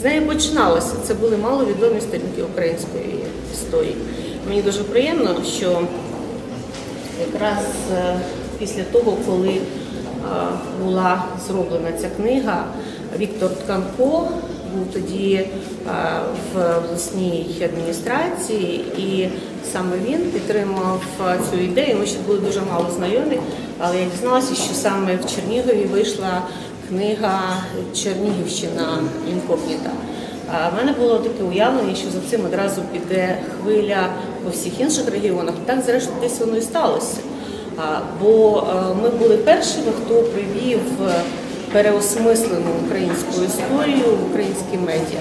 З неї починалося. Це були маловідомі сторінки української історії. Мені дуже приємно, що якраз е, після того, коли е, була зроблена ця книга, Віктор Тканко був тоді е, в обласній адміністрації, і саме він підтримав цю ідею. Ми ще були дуже мало знайомі, але я дізналася, що саме в Чернігові вийшла книга Чернігівщина інкогніта. В мене було таке уявлення, що за цим одразу піде хвиля по всіх інших регіонах. Так, зрештою, десь воно і сталося. Бо е, ми були першими, хто привів е, переосмислену українську історію в українські медіа.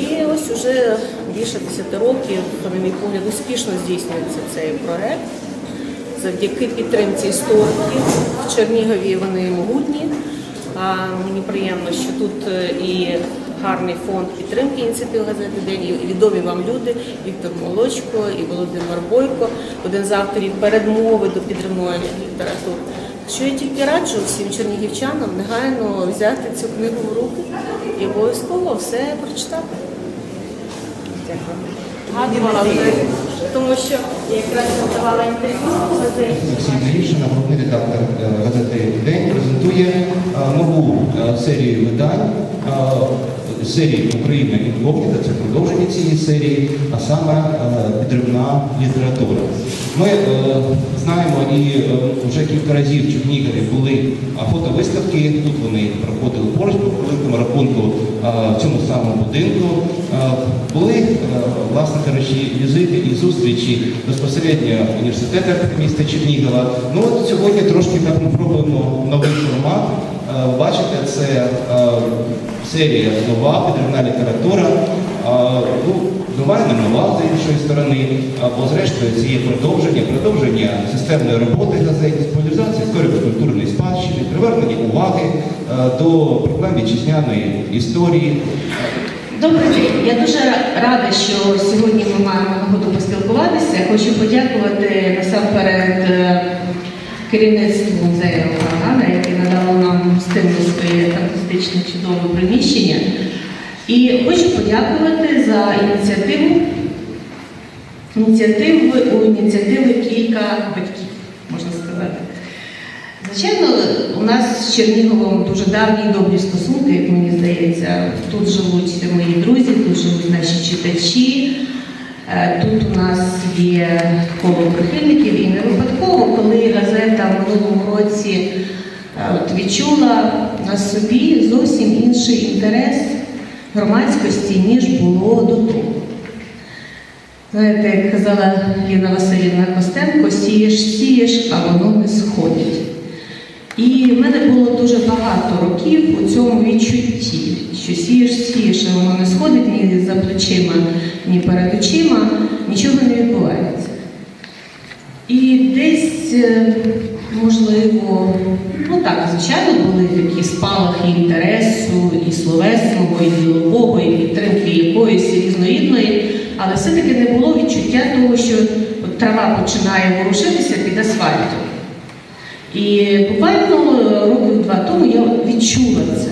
І ось уже більше 10 років, на мій погляд, успішно здійснюється цей проект. Завдяки підтримці істориків в Чернігові вони могутні. Мені приємно, що тут е, і гарний фонд підтримки ініціатив газети День, і відомі вам люди Віктор Молочко і Володимир Бойко, один з авторів передмови до підтримної літератури. Що я тільки раджу всім чернігівчанам негайно взяти цю книгу в руки і обов'язково все прочитати. Гадувала вже, тому що я якраз давала інтерв'ю газеті. Олексій головний редактор е, газети День, презентує е, нову е, серію видань. Серії Україна інкогніта, це продовження цієї серії, а саме е, підривна література. Ми е, знаємо і е, вже кілька разів в Чернігові були фотовиставки. Тут вони проходили поруч по великому рахунку в цьому самому будинку. Були, власне кажучи, візити і зустрічі безпосередньо в університетах міста Чернігова. Ну от сьогодні трошки так ми пробуємо новий формат. Бачите, це серія нова, підривна література. Е, Ну, нова і не нова, з іншої сторони, а, бо зрештою це є продовження, продовження системної роботи газеті, популяризації історико-культурної спадщини, привернення уваги до проблем вітчизняної історії. Добрий день. Я дуже рада, що сьогодні ми маємо нагоду поспілкуватися. Хочу подякувати насамперед е, керівництву музею Гагарина, яке надало нам стимул своє фантастичне чудове приміщення. І хочу подякувати за ініціативу. Ініціативи у ініціативи кілька батьків, можна сказати. Звичайно, у нас з Черніговом дуже давні і добрі стосунки, як мені здається. Тут живуть мої друзі, тут живуть наші читачі. Е, Тут у нас є коло прихильників, і не випадково, коли газета в минулому році е, от відчула на собі зовсім інший інтерес громадськості, ніж було до того. Знаєте, як казала Ліна Васильівна Костенко, сієш, сієш, а воно не сходить. І в мене було дуже багато років у цьому відчутті, що сієш, сієш, а воно не сходить ні за плечима, ні перед очима, нічого не відбувається. І десь, е, можливо, ну так, звичайно, були такі спалахи інтересу і словесного, і ділового, і підтримки якоїсь різноїдної, але все-таки не було відчуття того, що от трава починає ворушитися під асфальтом. І буквально років два тому я відчула це,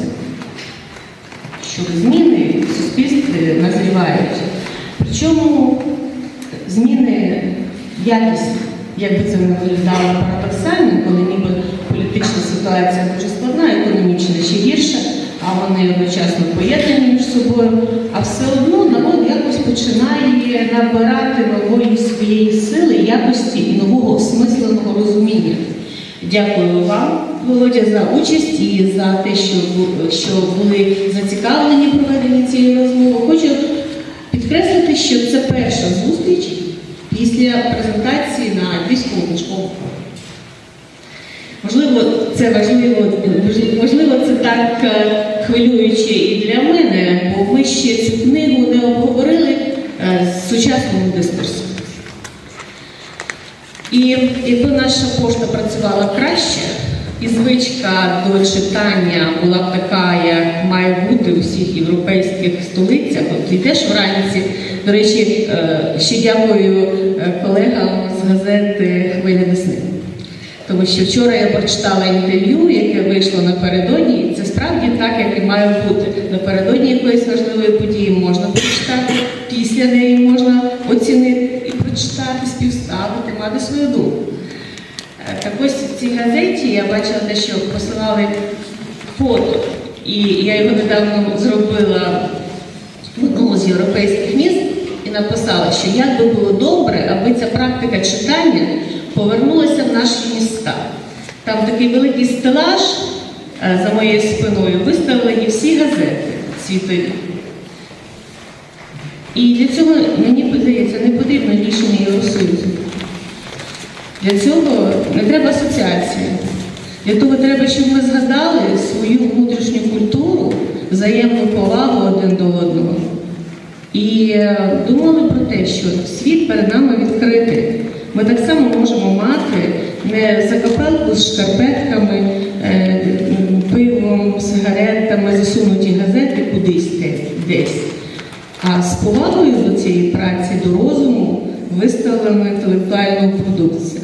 що зміни в суспільстві назрівають. Причому зміни якісні, як би це не виглядало парадоксально, коли ніби політична ситуація дуже складна, економічна ще гірша, а вони одночасно поєднані між собою, а все одно народ якось починає набирати нової своєї сили, якості і нового осмисленого розуміння. Дякую вам, Володя, за участь і за те, що, що були зацікавлені в проведенні цієї розмови. Хочу підкреслити, що це перша зустріч після презентації на військову школу. Можливо, це важливо, можливо, це так е, хвилююче і для мене, бо ми ще цю книгу не обговорили е, з сучасному дискурсу. І якби наша пошта працювала краще, і звичка до читання була б така, як має бути у всіх європейських столицях, от йдеш вранці. До речі, е, ще дякую е, колегам з газети Хвиля весни. Тому що вчора я прочитала інтерв'ю, яке вийшло напередодні, це справді так, як і має бути. Напередодні якоїсь важливої події можна прочитати, після неї можна оцінити і прочитати, співставити, мати свою думку. Е, так ось в цій газеті я бачила те, що посилали фото, і я його недавно зробила в одному з європейських міст написала, що як би було добре, аби ця практика читання повернулася в наші міста. Там такий великий стелаж е, за моєю спиною виставлені всі газети світові. І для цього мені здається, не потрібно рішення Євросоюзу. Для цього не треба асоціації. Для того треба, щоб ми згадали свою внутрішню культуру, взаємну повагу один до одного. І е, думали про те, що світ перед нами відкритий. Ми так само можемо мати не закапелку з шкарпетками, е, пивом, сигаретами, засунуті газети кудись десь. А з повагою до цієї праці, до розуму виставлена інтелектуальна продукція.